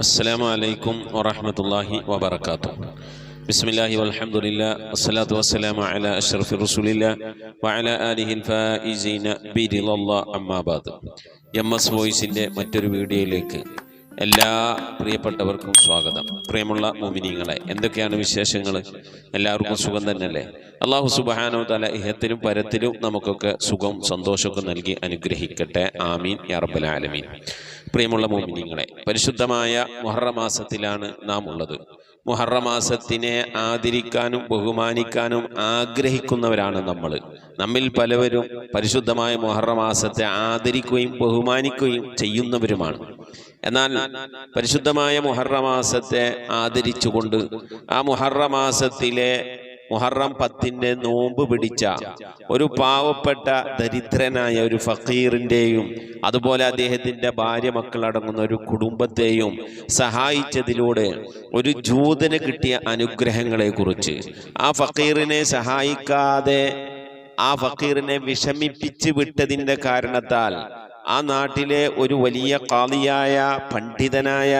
അസ്സലാമു അലൈക്കും വറഹമത്തല്ലാഹി വബർക്കാത്തു ബിസ്മില്ലാഹി വൽഹംദുലില്ലാ വസ്സലാത്തു വസ്സലാമു അലാ അഷ്റഫി റസൂലില്ലാ വഅലാ ആലിഹിൽ ഫായിസീന ബിരിലല്ലാ അമ്മാബാദ്. എംഎസ് വോയിസിന്റെ മറ്റൊരു വീഡിയോയിലേക്ക് എല്ലാ പ്രിയപ്പെട്ടവർക്കും സ്വാഗതം. പ്രിയമുള്ള മോമിനിങ്ങളെ എന്തൊക്കെയാണ് വിശേഷങ്ങൾ എല്ലാവർക്കും സുഖം തന്നെയല്ലേ? അള്ളാഹു സുബാനോ തല ഇഹത്തിലും പരത്തിലും നമുക്കൊക്കെ സുഖം സന്തോഷമൊക്കെ നൽകി അനുഗ്രഹിക്കട്ടെ. ആമീൻ. യാ റബ്ബൽ ആലമീൻ. പ്രിയമുള്ള മോമിനിങ്ങളെ പരിശുദ്ധമായ മുഹറമാസത്തിലാണ് നാം ഉള്ളത്. മുഹറമാസത്തിനെ ആദരിക്കാനും ബഹുമാനിക്കാനും ആഗ്രഹിക്കുന്നവരാണ് നമ്മൾ നമ്മിൽ പലവരും പരിശുദ്ധമായ മുഹറമാസത്തെ ആദരിക്കുകയും ബഹുമാനിക്കുകയും ചെയ്യുന്നവരുമാണ്. എന്നാൽ പരിശുദ്ധമായ മുഹറമാസത്തെ ആദരിച്ചുകൊണ്ട് ആ മുഹറമാസത്തിലെ മുഹറം പത്തിന്റെ നോമ്പ് പിടിച്ച ഒരു പാവപ്പെട്ട ദരിദ്രനായ ഒരു ഫക്കീറിന്റെയും അതുപോലെ അദ്ദേഹത്തിന്റെ ഭാര്യ മക്കളടങ്ങുന്ന ഒരു കുടുംബത്തെയും സഹായിച്ചതിലൂടെ ഒരു ജൂതന് കിട്ടിയ അനുഗ്രഹങ്ങളെ കുറിച്ച്. ആ ഫക്കീറിനെ സഹായിക്കാതെ ആ ഫക്കീറിനെ വിഷമിപ്പിച്ച് വിട്ടതിന്റെ കാരണത്താൽ ആ നാട്ടിലെ ഒരു വലിയ കാളിയായ പണ്ഡിതനായ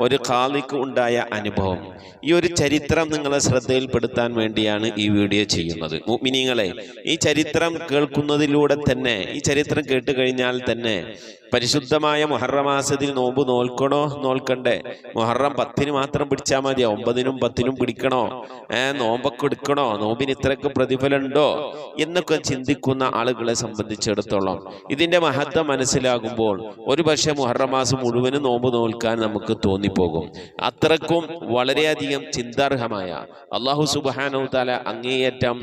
ഒരു കാളിക്ക് ഉണ്ടായ അനുഭവം. ഈ ഒരു ചരിത്രം നിങ്ങളെ ശ്രദ്ധയിൽപ്പെടുത്താൻ വേണ്ടിയാണ് ഈ വീഡിയോ ചെയ്യുന്നത്. മിനിങ്ങളെ ഈ ചരിത്രം കേൾക്കുന്നതിലൂടെ തന്നെ ഈ ചരിത്രം കേട്ട് കഴിഞ്ഞാൽ തന്നെ പരിശുദ്ധമായ മുഹറമാസത്തിൽ നോമ്പ് നോൽക്കണോ? നോൽക്കണ്ടേ. മുഹറം പത്തിന് മാത്രം പിടിച്ചാൽ മതിയോ ഒമ്പതിനും പത്തിനും പിടിക്കണോ? ഏ നോമ്പൊക്കെ എടുക്കണോ? നോമ്പിന് ഇത്രയ്ക്ക് പ്രതിഫലമുണ്ടോ? എന്നൊക്കെ ചിന്തിക്കുന്ന ആളുകളെ സംബന്ധിച്ചിടത്തോളം ഇതിന്റെ മഹത്വം മനസ്സിലാകുമ്പോൾ ഒരു പക്ഷേ മുഹറം മാസം മുഴുവനും നോമ്പ് നോൽക്കാൻ നമുക്ക് തോന്നിപ്പോകും. അത്രക്കും വളരെയധികം ചിന്താർഹമായ അള്ളാഹു സുബാനോ താല അങ്ങേയറ്റം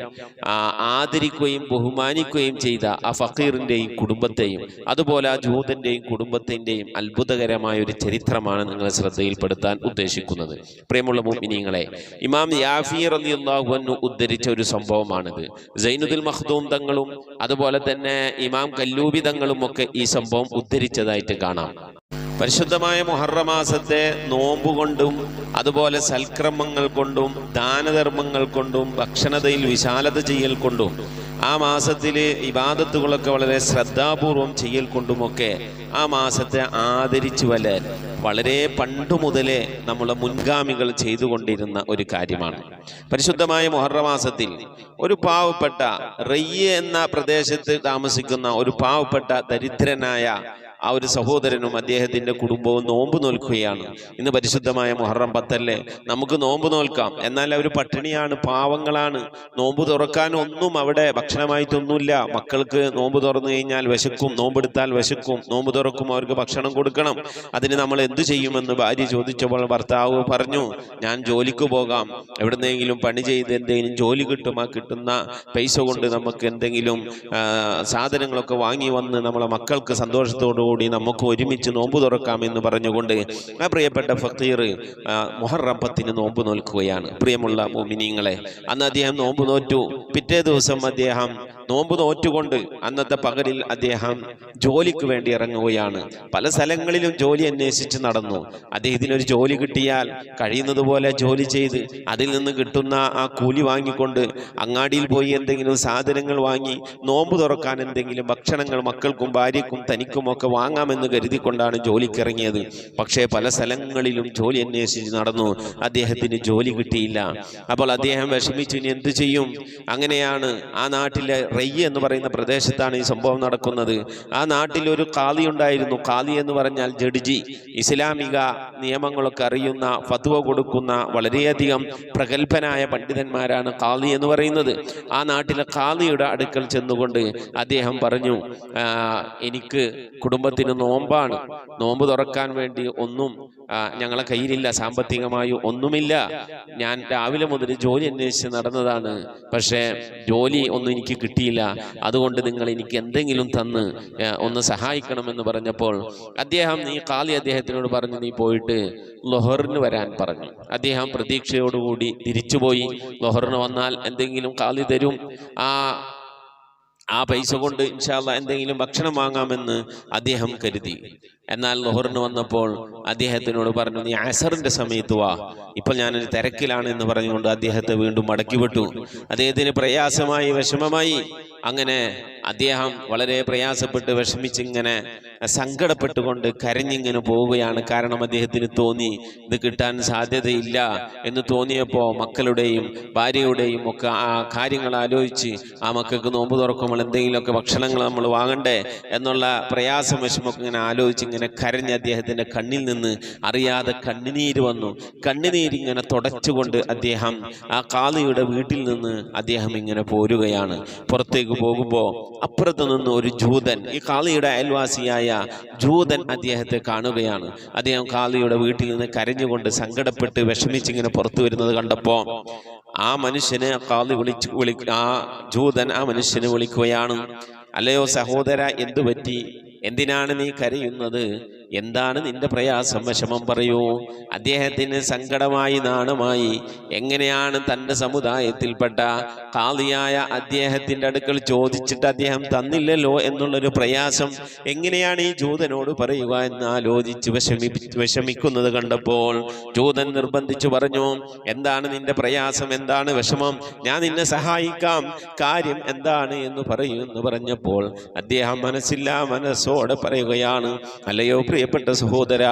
ആദരിക്കുകയും ബഹുമാനിക്കുകയും ചെയ്ത ആ ഫക്കീറിന്റെയും കുടുംബത്തെയും അതുപോലെ ആ ജൂതന്റെയും കുടുംബത്തിന്റെയും അത്ഭുതകരമായ ഒരു ചരിത്രമാണ് നിങ്ങളെ ശ്രദ്ധയിൽപ്പെടുത്താൻ ഉദ്ദേശിക്കുന്നത്. പ്രിയമുള്ള മുഅ്മിനീങ്ങളെ ഇമാം യാഫി അലി അൻഹു ഉദ്ധരിച്ച ഒരു സംഭവമാണിത്. സൈനുദ്ദീൻ മഖ്ദൂം തങ്ങളും അതുപോലെ തന്നെ ഇമാം കല്ലൂബി തങ്ങളും ഒക്കെ ഈ സംഭവം ഉദ്ധരിച്ചതായിട്ട് കാണാം. പരിശുദ്ധമായ മുഹറമാസത്തെ നോമ്പുകൊണ്ടും അതുപോലെ സൽക്രമങ്ങൾ കൊണ്ടും ദാനധർമ്മങ്ങൾ കൊണ്ടും ഭക്ഷണതയിൽ വിശാലത ചെയ്യൽ കൊണ്ടും ആ മാസത്തിൽ ഇബാദത്തുകളൊക്കെ വളരെ ശ്രദ്ധാപൂർവം ചെയ്യൽ കൊണ്ടുമൊക്കെ ആ മാസത്തെ ആദരിച്ചു വല്ലാൻ വളരെ പണ്ടു മുതലേ നമ്മളെ മുൻഗാമികൾ ചെയ്തുകൊണ്ടിരുന്ന ഒരു കാര്യമാണ്. പരിശുദ്ധമായ മുഹറമാസത്തിൽ ഒരു പാവപ്പെട്ട റയ്യ എന്ന പ്രദേശത്ത് താമസിക്കുന്ന ഒരു പാവപ്പെട്ട ദരിദ്രനായ ആ ഒരു സഹോദരനും അദ്ദേഹത്തിന്റെ കുടുംബവും നോമ്പ് നോൽക്കുകയാണ്. ഇന്ന് പരിശുദ്ധമായ മുഹറം പത്തല്ലേ? നമുക്ക് നോമ്പ് നോൽക്കാം. എന്നാൽ അവർ പട്ടിണിയാണ് പാവങ്ങളാണ്. നോമ്പ് തുറക്കാൻ ഒന്നും അവിടെ ഭക്ഷണമായിട്ടൊന്നുമില്ല. മക്കൾക്ക് നോമ്പ് തുറന്നു കഴിഞ്ഞാൽ വിശക്കും നോമ്പെടുത്താൽ വിശക്കും. നോമ്പ് തുറക്കും അവർക്ക് ഭക്ഷണം കൊടുക്കണം. അതിന് നമ്മൾ എന്തു ചെയ്യുമെന്ന് ഭാര്യ ചോദിച്ചപ്പോൾ ഭർത്താവ് പറഞ്ഞു ഞാൻ ജോലിക്ക് പോകാം. എവിടുന്നെങ്കിലും പണി ചെയ്ത് എന്തെങ്കിലും ജോലി കിട്ടും. ആ കിട്ടുന്ന പൈസ കൊണ്ട് നമുക്ക് എന്തെങ്കിലും സാധനങ്ങളൊക്കെ വാങ്ങി വന്ന് നമ്മളെ മക്കൾക്ക് സന്തോഷത്തോടു കൂടി നമുക്ക് ഒരുമിച്ച് നോമ്പ് തുറക്കാം എന്ന് പറഞ്ഞുകൊണ്ട് ആ പ്രിയപ്പെട്ട ഫക്കീർ ആ, മുഹറം നോമ്പ് നോൽക്കുകയാണ്. പ്രിയമുള്ള മോമിനിങ്ങളെ അന്ന് അദ്ദേഹം നോമ്പ് നോറ്റു. പിറ്റേ ദിവസം അദ്ദേഹം നോമ്പ് നോറ്റുകൊണ്ട് അന്നത്തെ പകലിൽ അദ്ദേഹം ജോലിക്ക് വേണ്ടി ഇറങ്ങുകയാണ്. പല സ്ഥലങ്ങളിലും ജോലി അന്വേഷിച്ച് നടന്നു. അദ്ദേഹത്തിന് ഒരു ജോലി കിട്ടിയാൽ കഴിയുന്നത് പോലെ ജോലി ചെയ്ത് അതിൽ നിന്ന് കിട്ടുന്ന ആ കൂലി വാങ്ങിക്കൊണ്ട് അങ്ങാടിയിൽ പോയി എന്തെങ്കിലും സാധനങ്ങൾ വാങ്ങി നോമ്പ് തുറക്കാൻ എന്തെങ്കിലും ഭക്ഷണങ്ങൾ മക്കൾക്കും ഭാര്യക്കും തനിക്കും ഒക്കെ വാങ്ങാമെന്ന് കരുതിക്കൊണ്ടാണ് ജോലിക്ക് ഇറങ്ങിയത്. പക്ഷേ പല സ്ഥലങ്ങളിലും ജോലി അന്വേഷിച്ച് നടന്നു. അദ്ദേഹത്തിന് ജോലി കിട്ടിയില്ല. അപ്പോൾ അദ്ദേഹം വിഷമിച്ചു ഇനി എന്ത് ചെയ്യും? അങ്ങനെയാണ് ആ നാട്ടിലെ റയ്യ എന്ന് പറയുന്ന പ്രദേശത്താണ് ഈ സംഭവം നടക്കുന്നത്. ആ നാട്ടിൽ ഒരു കാലി ഉണ്ടായിരുന്നു. കാലി എന്ന് പറഞ്ഞാൽ ജഡ്ജി. ഇസ്ലാമിക നിയമങ്ങളൊക്കെ അറിയുന്ന ഫത്വ കൊടുക്കുന്ന വളരെയധികം പ്രഗത്ഭനായ പണ്ഡിതന്മാരാണ് കാലി എന്ന് പറയുന്നത്. ആ നാട്ടിലെ കാലിയുടെ അടുക്കൽ ചെന്നുകൊണ്ട് അദ്ദേഹം പറഞ്ഞു എനിക്ക് കുടുംബത്തിന് നോമ്പാണ്. നോമ്പ് തുറക്കാൻ വേണ്ടി ഒന്നും ഞങ്ങളെ കയ്യിലില്ല സാമ്പത്തികമായി ഒന്നുമില്ല. ഞാൻ രാവിലെ മുതൽ ജോലി അന്വേഷിച്ച് നടന്നതാണ്. പക്ഷേ ജോലി ഒന്നും എനിക്ക് കിട്ടിയില്ല. അതുകൊണ്ട് നിങ്ങൾ എനിക്ക് എന്തെങ്കിലും തന്ന് ഒന്ന് സഹായിക്കണമെന്ന് പറഞ്ഞപ്പോൾ അദ്ദേഹം നീ കാളി അദ്ദേഹത്തിനോട് പറഞ്ഞു നീ പോയിട്ട് ലൊഹറിന് വരാൻ പറഞ്ഞു. അദ്ദേഹം പ്രതീക്ഷയോടുകൂടി തിരിച്ചുപോയി. ലൊഹറിന് വന്നാൽ എന്തെങ്കിലും കാളി തരും. ആ ആ പൈസ കൊണ്ട് ഇൻഷാല്ല എന്തെങ്കിലും ഭക്ഷണം വാങ്ങാമെന്ന് അദ്ദേഹം കരുതി. എന്നാൽ ലൊഹറിന് വന്നപ്പോൾ അദ്ദേഹത്തിനോട് പറഞ്ഞു നീ അസറിന്റെ സമയത്ത് വാ. ഇപ്പോൾ ഞാനൊരു തിരക്കിലാണ് എന്ന് പറഞ്ഞുകൊണ്ട് അദ്ദേഹത്തെ വീണ്ടും മടക്കി വിട്ടു. അദ്ദേഹത്തിന് പ്രയാസമായി വിഷമമായി. അങ്ങനെ അദ്ദേഹം വളരെ പ്രയാസപ്പെട്ട് വിഷമിച്ചിങ്ങനെ സങ്കടപ്പെട്ടുകൊണ്ട് കരഞ്ഞിങ്ങനെ പോവുകയാണ്. കാരണം അദ്ദേഹത്തിന് തോന്നി ഇത് കിട്ടാൻ സാധ്യതയില്ല. എന്ന് തോന്നിയപ്പോൾ മക്കളുടെയും ഭാര്യയുടെയും ഒക്കെ ആ കാര്യങ്ങൾ ആലോചിച്ച് ആ മക്കൾക്ക് നോമ്പ് തുറക്കുമ്പോൾ എന്തെങ്കിലുമൊക്കെ ഭക്ഷണങ്ങൾ നമ്മൾ വാങ്ങണ്ടേ? എന്നുള്ള പ്രയാസം വിഷമൊക്കെ ഇങ്ങനെ ആലോചിച്ച് ഇങ്ങനെ കരഞ്ഞ് അദ്ദേഹത്തിന്റെ കണ്ണിൽ നിന്ന് അറിയാതെ കണ്ണുനീര് വന്നു. കണ്ണുനീരിങ്ങനെ തുടച്ചുകൊണ്ട് അദ്ദേഹം ആ കാളിയുടെ വീട്ടിൽ നിന്ന് അദ്ദേഹം ഇങ്ങനെ പോരുകയാണ്. പുറത്തേക്ക് പോകുമ്പോൾ അപ്പുറത്ത് നിന്ന് ഒരു ജൂതൻ ഈ കാളിയുടെ അയൽവാസിയായ ജൂതൻ അദ്ദേഹത്തെ കാണുകയാണ്. അദ്ദേഹം കാളിയുടെ വീട്ടിൽ നിന്ന് കരഞ്ഞുകൊണ്ട് സങ്കടപ്പെട്ട് വിഷമിച്ചിങ്ങനെ പുറത്തു വരുന്നത് കണ്ടപ്പോൾ ആ മനുഷ്യനെ കാളി വിളിച്ച് വിളി ആ ജൂതൻ ആ മനുഷ്യനെ വിളിക്കുകയാണ് അല്ലയോ സഹോദര എന്തു പറ്റി എന്തിനാണ് നീ കരയുന്നത്? എന്താണ് നിന്റെ പ്രയാസം? വിഷമം പറയൂ. അദ്ദേഹത്തിന് സങ്കടമായി നാണമായി. എങ്ങനെയാണ് തന്റെ സമുദായത്തിൽപ്പെട്ട കാളിയായ അദ്ദേഹത്തിന്റെ അടുക്കൽ ചോദിച്ചിട്ട് അദ്ദേഹം തന്നില്ലല്ലോ എന്നുള്ളൊരു പ്രയാസം? എങ്ങനെയാണ് ഈ ജൂതനോട് പറയുക എന്ന് ആലോചിച്ച് വിഷമി വിഷമിക്കുന്നത് കണ്ടപ്പോൾ ജൂതൻ നിർബന്ധിച്ചു പറഞ്ഞു എന്താണ് നിന്റെ പ്രയാസം? എന്താണ് വിഷമം? ഞാൻ നിന്നെ സഹായിക്കാം. കാര്യം എന്താണ്? എന്ന് പറയൂ എന്ന് പറഞ്ഞപ്പോൾ അദ്ദേഹം മനസ്സില്ലാ മനസ്സോടെ പറയുകയാണ് അല്ലയോ പ്രിയപ്പെട്ട സഹോദര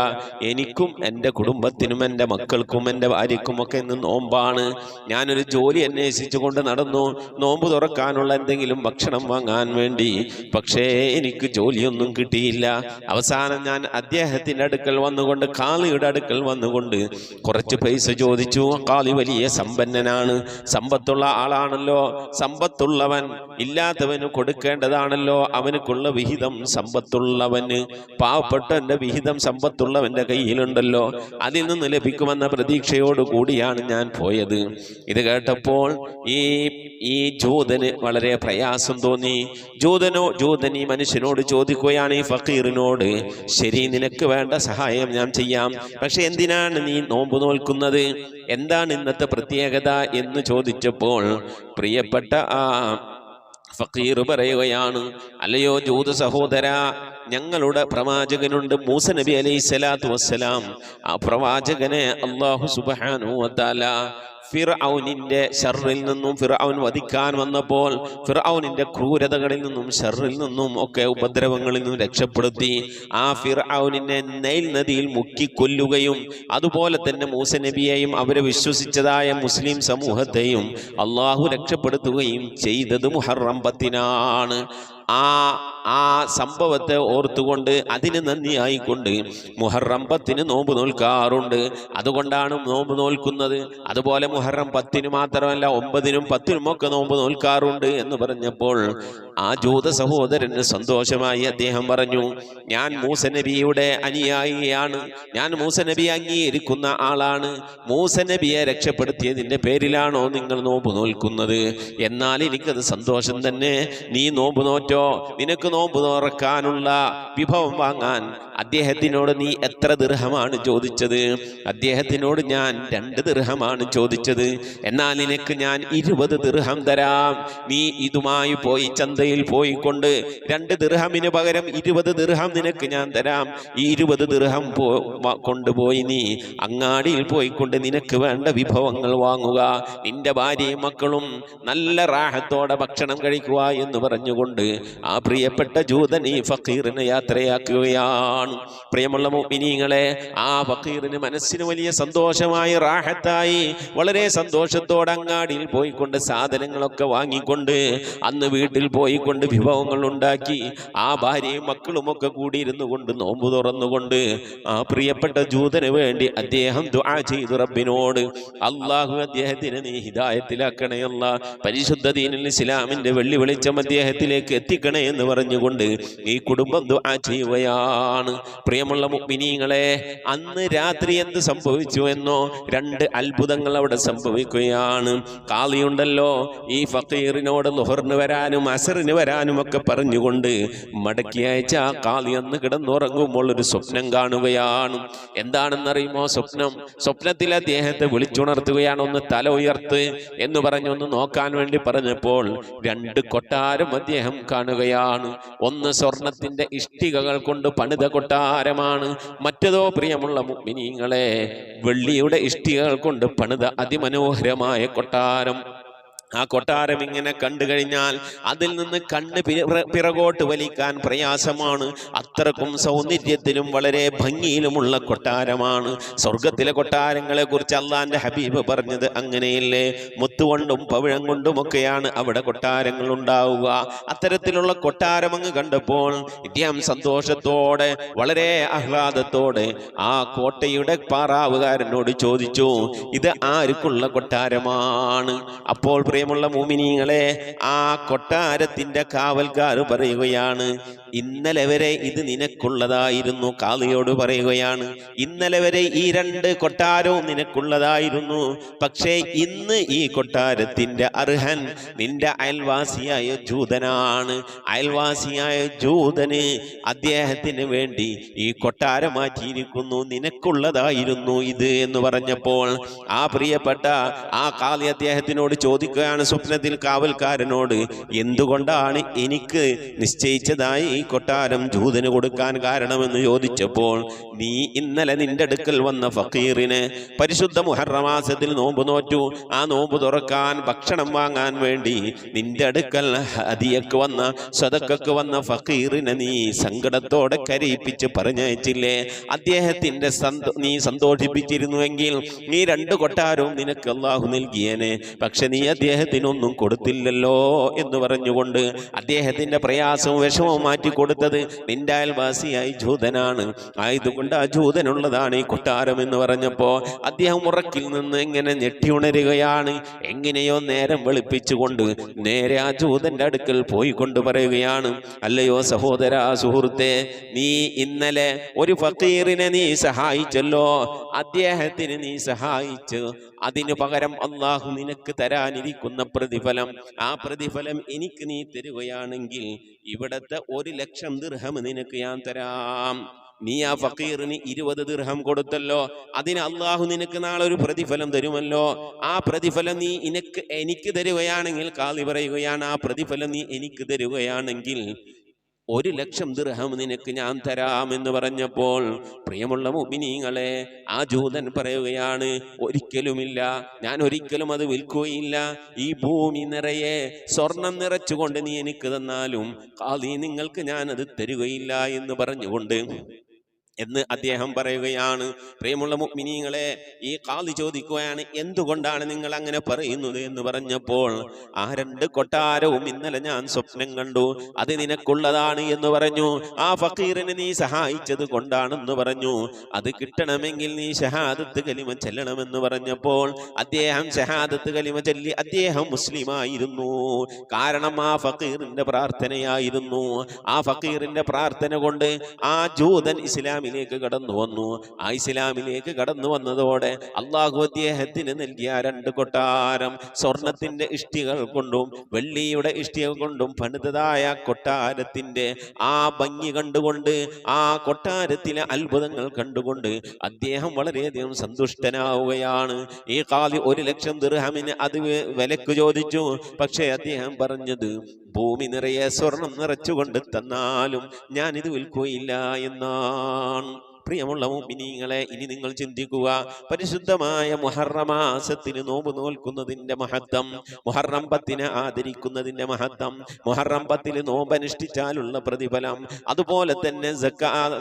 എനിക്കും എന്റെ കുടുംബത്തിനും എന്റെ മക്കൾക്കും എന്റെ ഭാര്യക്കും ഒക്കെ ഇന്ന് നോമ്പാണ്. ഞാനൊരു ജോലി അന്വേഷിച്ചു കൊണ്ട് നടന്നു. നോമ്പ് തുറക്കാനുള്ള എന്തെങ്കിലും ഭക്ഷണം വാങ്ങാൻ വേണ്ടി. പക്ഷേ എനിക്ക് ജോലിയൊന്നും കിട്ടിയില്ല. അവസാനം ഞാൻ അദ്ദേഹത്തിന്റെ അടുക്കൽ വന്നുകൊണ്ട് കാളിയുടെ അടുക്കൽ വന്നുകൊണ്ട് കുറച്ച് പൈസ ചോദിച്ചു. കാളി വലിയ സമ്പന്നനാണ്. സമ്പത്തുള്ള ആളാണല്ലോ. സമ്പത്തുള്ളവൻ ഇല്ലാത്തവന് കൊടുക്കേണ്ടതാണല്ലോ. അവനക്കുള്ള വിഹിതം സമ്പത്തുള്ളവന്. പാവപ്പെട്ടവന്റെ വിഹിതം സമ്പത്തുള്ളവന്റെ കയ്യിലുണ്ടല്ലോ. അതിൽ നിന്ന് ലഭിക്കുമെന്ന പ്രതീക്ഷയോട് കൂടിയാണ് ഞാൻ പോയത്. ഇത് കേട്ടപ്പോൾ ഈ ഈ ജൂതന് വളരെ പ്രയാസം തോന്നി. ജൂതനോ ജൂതൻ ഈ മനുഷ്യനോട് ചോദിക്കുകയാണ് ഈ ഫക്കീറിനോട് ശരി നിനക്ക് വേണ്ട സഹായം ഞാൻ ചെയ്യാം. പക്ഷെ എന്തിനാണ് നീ നോമ്പ് നോൽക്കുന്നത്? എന്താണ് ഇന്നത്തെ പ്രത്യേകത? എന്ന് ചോദിച്ചപ്പോൾ പ്രിയപ്പെട്ട ആ ഫക്കീർ പറയുകയാണ് അല്ലയോ ജൂത സഹോദര ഞങ്ങളുടെ പ്രവാചകനുണ്ട് മൂസ നബി അലൈഹി സ്വലാത്തു വസ്സലാം. ആ പ്രവാചകനെ അള്ളാഹു സുബാനു വത്താല ഫിർഔനിന്റെ ഷർറിൽ നിന്നും ഫിർഔൻ വധിക്കാൻ വന്നപ്പോൾ ഫിർഔനിന്റെ ക്രൂരതകളിൽ നിന്നും ഷർറിൽ നിന്നും ഒക്കെ ഉപദ്രവങ്ങളിൽ നിന്നും രക്ഷപ്പെടുത്തി. ആ ഫിർഔനിനെ നൈൽ നദിയിൽ മുക്കിക്കൊല്ലുകയും അതുപോലെ തന്നെ മൂസ നബിയെയും അവരെ വിശ്വസിച്ചതായ മുസ്ലിം സമൂഹത്തെയും അള്ളാഹു രക്ഷപ്പെടുത്തുകയും ചെയ്തത് മുഹറം ആ ആ സംഭവത്തെ ഓർത്തുകൊണ്ട് അതിന് നന്ദിയായിക്കൊണ്ട് മുഹറം പത്തിന് നോമ്പ് നോൽക്കാറുണ്ട്. അതുകൊണ്ടാണ് നോമ്പ് നോൽക്കുന്നത്. അതുപോലെ മുഹറം പത്തിന് മാത്രമല്ല ഒമ്പതിനും പത്തിനും ഒക്കെ നോമ്പ് നോൽക്കാറുണ്ട് എന്ന് പറഞ്ഞപ്പോൾ ആ ജൂത സഹോദരന് സന്തോഷമായി അദ്ദേഹം പറഞ്ഞു ഞാൻ മൂസ നബിയുടെ അനുയായിയാണ്. ഞാൻ മൂസ നബി അംഗീകരിക്കുന്ന ആളാണ്. മൂസ നബിയെ രക്ഷപ്പെടുത്തിയതിന്റെ പേരിലാണോ നിങ്ങൾ നോമ്പ് നോൽക്കുന്നത്? എന്നാൽ എനിക്കത് സന്തോഷം തന്നെ. നീ നോമ്പ് നോറ്റോ? നിനക്ക് നോമ്പ് തുറക്കാനുള്ള വിഭവം വാങ്ങാൻ അദ്ദേഹത്തിനോട് നീ എത്ര ദൃഹമാണ് ചോദിച്ചത്? അദ്ദേഹത്തിനോട് ഞാൻ രണ്ട് ദൃഹമാണ് ചോദിച്ചത്. എന്നാൽ നിനക്ക് ഞാൻ ഇരുപത് ദൃഹം തരാം. നീ ഇതുമായി പോയി ചന്തയിൽ പോയിക്കൊണ്ട് രണ്ട് ദൃഹമിന് പകരം ഇരുപത് ദൃഹം നിനക്ക് ഞാൻ തരാം. ഈ ഇരുപത് പോ കൊണ്ടുപോയി നീ അങ്ങാടിയിൽ പോയിക്കൊണ്ട് നിനക്ക് വേണ്ട വിഭവങ്ങൾ വാങ്ങുക. നിന്റെ ഭാര്യയും മക്കളും നല്ല റാഹത്തോടെ ഭക്ഷണം കഴിക്കുക എന്ന് പറഞ്ഞുകൊണ്ട് ആ പ്രിയപ്പെട്ട ജൂതൻ ഈ ഫക്കീറിനെ യാത്രയാക്കുകയാണ്. പ്രിയമുള്ള മോമിനിങ്ങളെ ആ ഫക്കീറിന് മനസ്സിന് വലിയ സന്തോഷമായി റാഹത്തായി വളരെ സന്തോഷത്തോടെ അങ്ങാടിയിൽ പോയിക്കൊണ്ട് സാധനങ്ങളൊക്കെ വാങ്ങിക്കൊണ്ട് അന്ന് വീട്ടിൽ പോയിക്കൊണ്ട് വിഭവങ്ങൾ ഉണ്ടാക്കി ആ ഭാര്യയും മക്കളും ഒക്കെ കൂടി ഇരുന്നു കൊണ്ട് നോമ്പു തുറന്നുകൊണ്ട് ആ പ്രിയപ്പെട്ട ജൂതന് വേണ്ടി അദ്ദേഹം ദുആ ചെയ്തു റബ്ബിനോട്. അള്ളാഹു അദ്ദേഹത്തിന് നീ ഹിദായത്തിലാക്കണേ അല്ല പരിശുദ്ധ ദീനിൽ ഇസ്ലാമിന്റെ വെള്ളി വെളിച്ചം അദ്ദേഹത്തിലേക്ക് എത്തിക്കണേ എന്ന് പറഞ്ഞുകൊണ്ട് ഈ കുടുംബം ദുആ ചെയ്യുകയാണ്. പ്രിയമുള്ള മുഅ്മിനീങ്ങളെ അന്ന് രാത്രി എന്ത് സംഭവിച്ചു എന്നോ രണ്ട് അത്ഭുതങ്ങൾ അവിടെ സംഭവിക്കുകയാണ്. കാളിയുണ്ടല്ലോ ഈ ഫക്കീറിനോട് ലുഹറിന് വരാനും അസറിന് വരാനും ഒക്കെ പറഞ്ഞുകൊണ്ട് മടക്കി അയച്ച ആ കാളി അന്ന് കിടന്നുറങ്ങുമ്പോൾ ഒരു സ്വപ്നം കാണുകയാണ്. എന്താണെന്നറിയുമോ സ്വപ്നം? സ്വപ്നത്തിൽ അദ്ദേഹത്തെ വിളിച്ചുണർത്തുകയാണ് ഒന്ന് തല ഉയർത്ത് എന്ന് പറഞ്ഞൊന്ന് നോക്കാൻ വേണ്ടി പറഞ്ഞപ്പോൾ രണ്ട് കൊട്ടാരം അദ്ദേഹം കാണുകയാണ്. ഒന്ന് സ്വർണത്തിന്റെ ഇഷ്ടികകൾ കൊണ്ട് പണിത കൊട്ടാരമാണ്. മറ്റതോ പ്രിയമുള്ള മുഅ്മിനീങ്ങളെ വെള്ളിയുടെ ഇഷ്ടികകൾ കൊണ്ട് പണിത അതിമനോഹരമായ കൊട്ടാരം. ആ കൊട്ടാരം ഇങ്ങനെ കണ്ടു കഴിഞ്ഞാൽ അതിൽ നിന്ന് കണ്ണ് പിറ- പിറകോട്ട് വലിക്കാൻ പ്രയാസമാണ്. അത്രക്കും സൗന്ദര്യത്തിലും വളരെ ഭംഗിയിലുമുള്ള കൊട്ടാരമാണ്. സ്വർഗത്തിലെ കൊട്ടാരങ്ങളെ കുറിച്ച് അള്ളാന്റെ ഹബീബ് പറഞ്ഞത് അങ്ങനെയല്ലേ? മുത്തുകൊണ്ടും പവിഴം കൊണ്ടുമൊക്കെയാണ് അവിടെ കൊട്ടാരങ്ങൾ ഉണ്ടാവുക. അത്തരത്തിലുള്ള കൊട്ടാരം അങ്ങ് കണ്ടപ്പോൾ ഇദ്ദേഹം സന്തോഷത്തോടെ വളരെ ആഹ്ലാദത്തോടെ ആ കോട്ടയുടെ പാറാവുകാരനോട് ചോദിച്ചു ഇത് ആർക്കുള്ള കൊട്ടാരമാണ്? അപ്പോൾ പ്രിയമുള്ള മൂമിനീങ്ങളെ ആ കൊട്ടാരത്തിന്റെ കാവൽക്കാർ പറയുകയാണ് ഇന്നലെ വരെ ഇത് നിനക്കുള്ളതായിരുന്നു കാളിയോട് പറയുകയാണ് ഇന്നലെ വരെ ഈ രണ്ട് കൊട്ടാരവും നിനക്കുള്ളതായിരുന്നു പക്ഷേ ഇന്ന് ഈ കൊട്ടാരത്തിന്റെ അർഹൻ നിന്റെ അയൽവാസിയായ ജൂതനാണ്. അയൽവാസിയായ ജൂതന് അദ്ദേഹത്തിന് വേണ്ടി ഈ കൊട്ടാരം മാറ്റിയിരിക്കുന്നു നിനക്കുള്ളതായിരുന്നു ഇത് എന്ന് പറഞ്ഞപ്പോൾ ആ പ്രിയപ്പെട്ട ആ കാളി അദ്ദേഹത്തിനോട് ചോദിക്കുകയാണ് സ്വപ്നത്തിൽ കാവൽക്കാരനോട് എന്തുകൊണ്ടാണ് എനിക്ക് നിശ്ചയിച്ചതായി ഈ കൊട്ടാരം ജൂതന് കൊടുക്കാൻ കാരണമെന്ന് ചോദിച്ചപ്പോൾ നീ ഇന്നലെ നിന്റെ അടുക്കൽ വന്ന ഫക്കീറിന് പരിശുദ്ധ മുഹറമാസത്തിൽ നോമ്പ് നോറ്റു. ആ നോമ്പ് തുറക്കാൻ ഭക്ഷണം വാങ്ങാൻ വേണ്ടി നിന്റെ അടുക്കൽ ഹദിയക്ക് വന്ന സ്വതക്കക്ക് വന്ന ഫക്കീറിനെ നീ സങ്കടത്തോടെ കരയിപ്പിച്ച് പറഞ്ഞയച്ചില്ലേ? അദ്ദേഹത്തിന്റെ സന്തോ നീ സന്തോഷിപ്പിച്ചിരുന്നുവെങ്കിൽ നീ രണ്ട് കൊട്ടാരവും നിനക്ക് അള്ളാഹു നൽകിയേനെ. പക്ഷെ നീ അദ്ദേഹത്തിനൊന്നും കൊടുത്തില്ലല്ലോ എന്ന് പറഞ്ഞുകൊണ്ട് അദ്ദേഹത്തിന്റെ പ്രയാസവും വിഷമവും മാറ്റി കൊടുത്തത് നിന്റെ അയൽവാസിയായി ജൂതനാണ്. ആയതുകൊണ്ട് ആ ജൂതനുള്ളതാണ് ഈ കൊട്ടാരം എന്ന് പറഞ്ഞപ്പോൾ അദ്ദേഹം ഉറക്കിൽ നിന്ന് എങ്ങനെ ഞെട്ടിയുണരുകയാണ് എങ്ങനെയോ നേരം വെളുപ്പിച്ചുകൊണ്ട് നേരെ ആ ജൂതന്റെ അടുക്കൽ പോയി കൊണ്ട് പറയുകയാണ് അല്ലയോ സഹോദര സുഹൃത്തെ നീ ഇന്നലെ ഒരു ഫക്കീറിനെ നീ സഹായിച്ചല്ലോ. അദ്ദേഹത്തിന് നീ സഹായിച്ചു അതിനു പകരം അള്ളാഹു നിനക്ക് തരാനിരിക്കുന്ന. പ്രതിഫലം. ആ പ്രതിഫലം എനിക്ക് നീ തരുകയാണെങ്കിൽ ഇവിടത്തെ ഒരു ലക്ഷം ദീർഘം നിനക്ക് ഞാൻ തരാം. നീ ആ ഫക്കീറിന് ഇരുപത് ദീർഘം കൊടുത്തല്ലോ. അതിന് അള്ളാഹു നിനക്ക് നാളെ ഒരു പ്രതിഫലം തരുമല്ലോ. ആ പ്രതിഫലം നീ എനിക്ക് എനിക്ക് തരുകയാണെങ്കിൽ കാളി പറയുകയാണ് ആ പ്രതിഫലം നീ എനിക്ക് തരുകയാണെങ്കിൽ ഒരു ലക്ഷം ദൃഹം നിനക്ക് ഞാൻ തരാമെന്ന് പറഞ്ഞപ്പോൾ പ്രിയമുള്ള മുബിനീങ്ങളെ ആ ജൂതൻ പറയുകയാണ് ഒരിക്കലുമില്ല ഞാൻ ഒരിക്കലും അത് വിൽക്കുകയില്ല. ഈ ഭൂമി നിറയെ സ്വർണം നിറച്ചുകൊണ്ട് നീ എനിക്ക് തന്നാലും കാതി നിങ്ങൾക്ക് ഞാൻ അത് തരുകയില്ല എന്ന് പറഞ്ഞുകൊണ്ട് എന്ന് അദ്ദേഹം പറയുകയാണ്. പ്രിയമുള്ള മുഗ്മിനീങ്ങളെ ഈ കാതി ചോദിക്കുകയാണ് എന്തുകൊണ്ടാണ് നിങ്ങൾ അങ്ങനെ പറയുന്നത് എന്ന് പറഞ്ഞപ്പോൾ ആ രണ്ട് കൊട്ടാരവും ഇന്നലെ ഞാൻ സ്വപ്നം കണ്ടു. അത് നിനക്കുള്ളതാണ് എന്ന് പറഞ്ഞു. ആ ഫക്കീറിനെ നീ സഹായിച്ചത് കൊണ്ടാണെന്ന് പറഞ്ഞു. അത് കിട്ടണമെങ്കിൽ നീ ഷഹാദത്ത് കലിമ ചെല്ലണമെന്ന് പറഞ്ഞപ്പോൾ അദ്ദേഹം ഷഹാദത്ത് കലിമ ചൊല്ലി അദ്ദേഹം മുസ്ലിമായിരുന്നു. കാരണം ആ ഫക്കീറിന്റെ പ്രാർത്ഥനയായിരുന്നു. ആ ഫക്കീറിന്റെ പ്രാർത്ഥന കൊണ്ട് ആ ജൂതൻ ഇസ്ലാമിലേക്ക് കടന്നു വന്നു. ആ ഇസ്ലാമിലേക്ക് കടന്നു വന്നതോടെ അള്ളാഹു അദ്ദേഹത്തിന് നൽകിയ രണ്ട് കൊട്ടാരം സ്വർണത്തിന്റെ ഇഷ്ടികൾ കൊണ്ടും വെള്ളിയുടെ ഇഷ്ടികൾ കൊണ്ടും പണിതതായ കൊട്ടാരത്തിന്റെ ആ ഭംഗി കണ്ടുകൊണ്ട് ആ കൊട്ടാരത്തിലെ അത്ഭുതങ്ങൾ കണ്ടുകൊണ്ട് അദ്ദേഹം വളരെയധികം സന്തുഷ്ടനാവുകയാണ്. ഈ കാലി ഒരു ലക്ഷം ദിർഹമിന് അത് വിലക്ക് ചോദിച്ചു. പക്ഷേ അദ്ദേഹം പറഞ്ഞത് ഭൂമി നിറയെ സ്വർണം നിറച്ചുകൊണ്ട് തന്നാലും ഞാൻ ഇത് വിൽക്കുകയില്ല എന്നാണ്. പ്രിയമുള്ള മുഅ്മിനീങ്ങളെ ഇനി നിങ്ങൾ ചിന്തിക്കുക. പരിശുദ്ധമായ മുഹറമാസത്തിന് നോമ്പ് നോൽക്കുന്നതിന്റെ മഹത്വം മുഹറം പത്തിനെ ആദരിക്കുന്നതിന്റെ മഹത്വം മുഹറം പത്തിൽ നോമ്പ് അനുഷ്ഠിച്ചാലുള്ള പ്രതിഫലം അതുപോലെ തന്നെ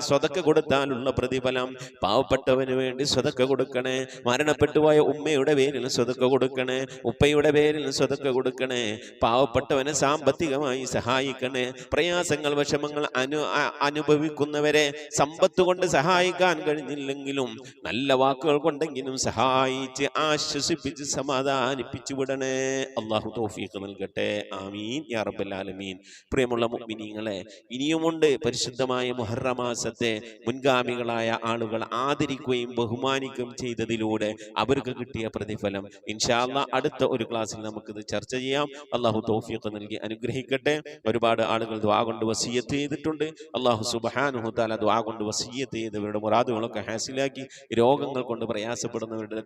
സ്വതക്ക കൊടുത്താലുള്ള പ്രതിഫലം. പാവപ്പെട്ടവന് വേണ്ടി സ്വതക്ക കൊടുക്കണേ മരണപ്പെട്ടുപോയ ഉമ്മയുടെ പേരിൽ സ്വതക്ക കൊടുക്കണേ ഉപ്പയുടെ പേരിൽ സ്വതക്ക കൊടുക്കണേ പാവപ്പെട്ടവനെ സാമ്പത്തികമായി സഹായിക്കണേ പ്രയാസങ്ങൾ വിഷമങ്ങൾ അനു അനുഭവിക്കുന്നവരെ സമ്പത്ത് കൊണ്ട് സഹായിക്കാൻ കഴിഞ്ഞില്ലെങ്കിലും നല്ല വാക്കുകൾ കൊണ്ടെങ്കിലും സഹായിച്ച് ആശ്വസിപ്പിച്ച് സമാധാനിപ്പിച്ചു വിടണേ. അള്ളാഹു തോഫീക്ക് നൽകട്ടെ. ആമീൻ. യാ പ്രിയമുള്ള മുഅ്മിനീങ്ങളെ ഇനിയുമുണ്ട് പരിശുദ്ധമായ മുഹറമാസത്തെ മുൻഗാമികളായ ആളുകൾ ആദരിക്കുകയും ബഹുമാനിക്കുകയും ചെയ്തതിലൂടെ അവർക്ക് കിട്ടിയ പ്രതിഫലം. ഇൻഷാല്ല അടുത്ത ഒരു ക്ലാസ്സിൽ നമുക്കിത് ചർച്ച ചെയ്യാം. അള്ളാഹു തൗഫീഖ് നൽകി അനുഗ്രഹിക്കട്ടെ. ഒരുപാട് ആളുകൾ ദ്വാ കൊണ്ട് വസീയത്ത് ചെയ്തിട്ടുണ്ട്. അള്ളാഹു സുബാനുഹുത്താല താല ദ്വാ കൊണ്ട് വസീയത്ത് ചെയ്ത് ജീവിതവരുടെ മുറാദുകളൊക്കെ ഹാസിലാക്കി രോഗങ്ങൾ കൊണ്ട് പ്രയാസപ്പെടുന്നവരുടെ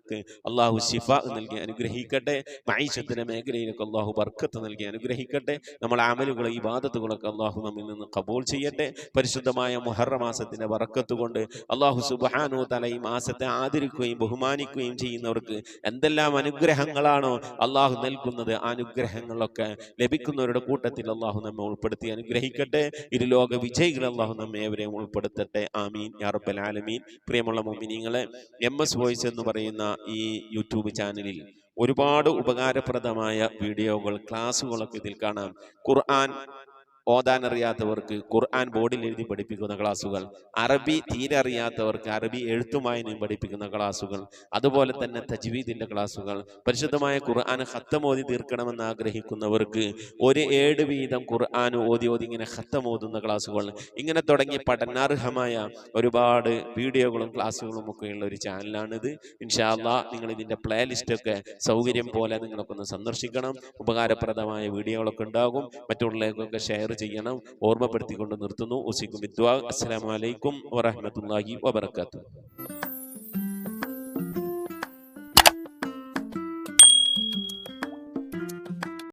അള്ളാഹു ശിഫ നൽകി അനുഗ്രഹിക്കട്ടെ. മൈശത്തിന്റെ മേഖലയിലൊക്കെ അള്ളാഹു ബർക്കത്ത് നൽകി അനുഗ്രഹിക്കട്ടെ. നമ്മളെ അമലുകളെ ഈ ബാധത്തുകളൊക്കെ അള്ളാഹു നമ്മിൽ നിന്ന് കബൂൾ ചെയ്യട്ടെ. പരിശുദ്ധമായ മുഹറ മാസത്തിന്റെ വറക്കത്ത് കൊണ്ട് അള്ളാഹു സുബാനോ തല ഈ മാസത്തെ ആദരിക്കുകയും ബഹുമാനിക്കുകയും ചെയ്യുന്നവർക്ക് എന്തെല്ലാം അനുഗ്രഹങ്ങളാണോ അള്ളാഹു നൽകുന്നത് അനുഗ്രഹങ്ങളൊക്കെ ലഭിക്കുന്നവരുടെ കൂട്ടത്തിൽ അള്ളാഹു നമ്മെ ഉൾപ്പെടുത്തി അനുഗ്രഹിക്കട്ടെ. ഇരുലോക വിജയികൾ അള്ളാഹു നമ്മെ അവരെ ഉൾപ്പെടുത്തട്ടെ. ആമീൻ. യാ റബ്ബൽ ആലമീൻ. പ്രിയമുള്ള മോമിനിങ്ങളെ എം എസ് വോയിസ് എന്ന് പറയുന്ന ഈ യൂട്യൂബ് ചാനലിൽ ഒരുപാട് ഉപകാരപ്രദമായ വീഡിയോകൾ ക്ലാസ്സുകളൊക്കെ ഇതിൽ കാണാം. ഖുർആൻ ഓതാൻ അറിയാത്തവർക്ക് ഖുർആൻ ബോർഡിൽ എഴുതി പഠിപ്പിക്കുന്ന ക്ലാസ്സുകൾ അറബി തീരെ അറിയാത്തവർക്ക് അറബി എഴുത്തുമായനെയും പഠിപ്പിക്കുന്ന ക്ലാസ്സുകൾ അതുപോലെ തന്നെ തജ്വീദിന്റെ ക്ലാസ്സുകൾ. പരിശുദ്ധമായ ഖുർആൻ ഓതി തീർക്കണമെന്ന് ആഗ്രഹിക്കുന്നവർക്ക് ഒരു ഏഴ് വീതം ഖുർആൻ ഓതി ഓതി ഇങ്ങനെ ഹത്തം ഓതുന്ന ക്ലാസ്സുകൾ. ഇങ്ങനെ തുടങ്ങി പഠനാർഹമായ ഒരുപാട് വീഡിയോകളും ക്ലാസ്സുകളും ഒക്കെയുള്ള ഒരു ചാനലാണിത്. ഇൻഷാല്ലാ നിങ്ങൾ ഇതിന്റെ പ്ലേലിസ്റ്റ് ഒക്കെ സൗകര്യം പോലെ നിങ്ങളൊക്കെ ഒന്ന് സന്ദർശിക്കണം. ഉപകാരപ്രദമായ വീഡിയോകളൊക്കെ ഉണ്ടാകും. മറ്റുള്ളവർക്കൊക്കെ ഷെയർ ചെയ്യണം. ഓർമ്മപ്പെടുത്തിക്കൊണ്ട് നിർത്തുന്നു. ഉസിക്കും വിദ്വാ. അസ്സലാമലൈക്കും വറഹമത്തല്ലാഹി വബർക്കാത്തു